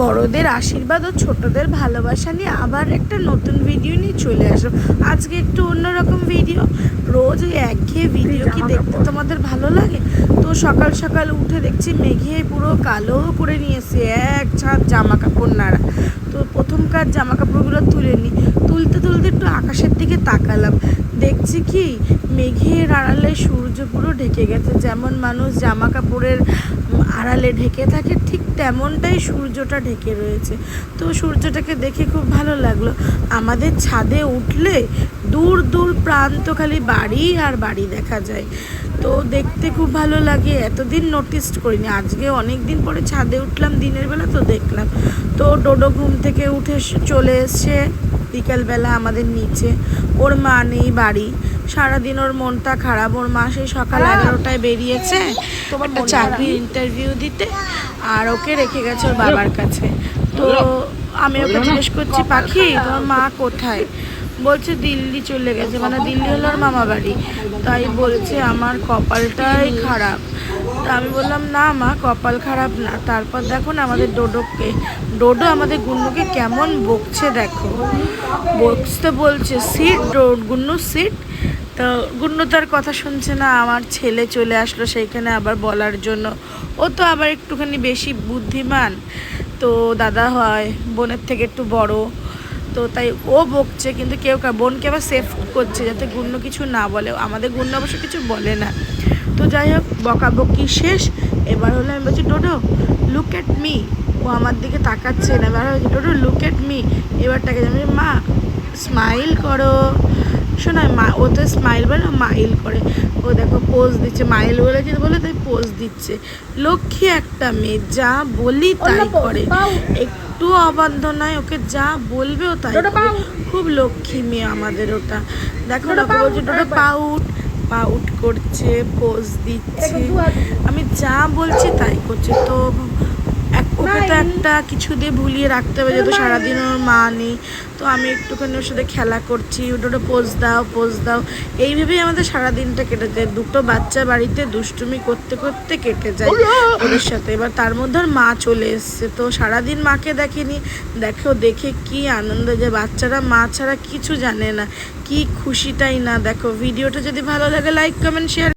বড়দের আশীর্বাদ ও ছোটদের ভালোবাসা নিয়ে আবার একটা নতুন ভিডিও নিয়ে চলে আসো আজকে একটু অন্যরকম ভিডিও রোজ ওই একঘেয়ে ভিডিও কি দেখতে তোমাদের ভালো লাগে? তো সকাল সকাল উঠে দেখছি মেঘে পুরো কালো করে নিয়েছে এক ছাদ জামা কাপড় নাড়া। তো প্রথম কাজ জামা কাপড়গুলো তুলে নিই তুলতে তুলতে একটু আকাশের দিকে তাকালাম। দেখছি কি, মেঘের আড়ালে সূর্য পুরো ঢেকে গেছে। যেমন মানুষ জামা কাপড়ের আড়ালে ঢেকে থাকে, ঠিক তেমনটাই সূর্যটা ঢেকে রয়েছে। তো সূর্যটাকে দেখে খুব ভালো লাগল। আমাদের ছাদে উঠলে দূর দূর প্রান্ত খালি বাড়ি আর বাড়ি দেখা যায়। তো দেখতে খুব ভালো লাগে, এতদিন নোটিস করিনি। আজকে অনেক দিন পরে ছাদে উঠলাম, দিনের বেলা তো দেখলাম। তো ডোডো ঘুম থেকে উঠে চলে এসছে। বিকালবেলা আমাদের নিচে। ওর মা নেই বাড়ি। সারাদিন ওর মনটা খারাপ। ওর মা সেই সকাল এগারোটায় বেরিয়েছে। একটা চাকরির ইন্টারভিউ দিতে। আর ওকে রেখে গেছে ওর বাবার কাছে। তো আমি ওকে জিজ্ঞেস করছি পাখি তোমার মা কোথায়? বলছে দিল্লি চলে গেছে। মানে দিল্লি হলো ওর মামা বাড়ি তাই বলছে আমার কপালটাই খারাপ। তা আমি বললাম, না মা, কপাল খারাপ না। তারপর দেখো না আমাদের ডোডোকে, ডোডো আমাদের গুন্নুকে কেমন বকছে দেখো। বকতে বলছে, সিট গুন্নু, সিট। তো গুন্নু তার কথা শুনছে না, আমার ছেলে চলে আসলো সেইখানে আবার বলার জন্য। ও তো আবার একটুখানি বেশি বুদ্ধিমান। তো দাদা হয়, বোনের থেকে একটু বড়। তো তাই ও বকছে, কিন্তু কেউ বোনকে আবার সেফ করছে, যাতে গুণ্য কিছু না বলে। আমাদের গুণ্য অবশ্য কিছু বলে না। তো যাই হোক বকাবকি শেষ। এবার হলো আমি বলছি টোটো লুক এট মি ও আমার দিকে তাকাচ্ছে না। এবার হচ্ছে টোটো লুক এট মি এবার তাকে আমি মা স্মাইল করো। শোনা মা ও তো স্মাইল বলে মাইল করে। ও দেখো পোজ দিচ্ছে মাইল বলেছে বলে তাই পোজ দিচ্ছে। লক্ষ্মী একটা মেয়ে যা বলি তাই করে। একটু অবাধ্য নয় ওকে যা বলবে ও তাই। খুব লক্ষ্মী মেয়ে আমাদের ওটা। দেখো ওটা ওটা ওকে পাউট পাউট করছে পোজ দিচ্ছে। আমি যা বলছি তাই করছে। তো এক- ওকে তো একটা কিছু দিয়ে ভুলিয়ে রাখতে হবে যেহেতু সারাদিন ওর মা নেই। তো আমি একটুখানি ওর সাথে খেলা করছি ওটা পোজ দাও পোজ দাও। এইভাবেই আমাদের সারাদিনটা কেটে যায়। দুটো বাচ্চা বাড়িতে দুষ্টুমি করতে করতে কেটে যায় ওদের সাথে। এবার তার মধ্যে ওর মা চলে এসছে। তো সারাদিন মাকে দেখেনি। দেখো দেখে কি আনন্দ যে বাচ্চারা মা ছাড়া কিছু জানে না। কি খুশিটাই না। দেখো ভিডিওটা যদি ভালো লাগে লাইক কমেন্ট শেয়ার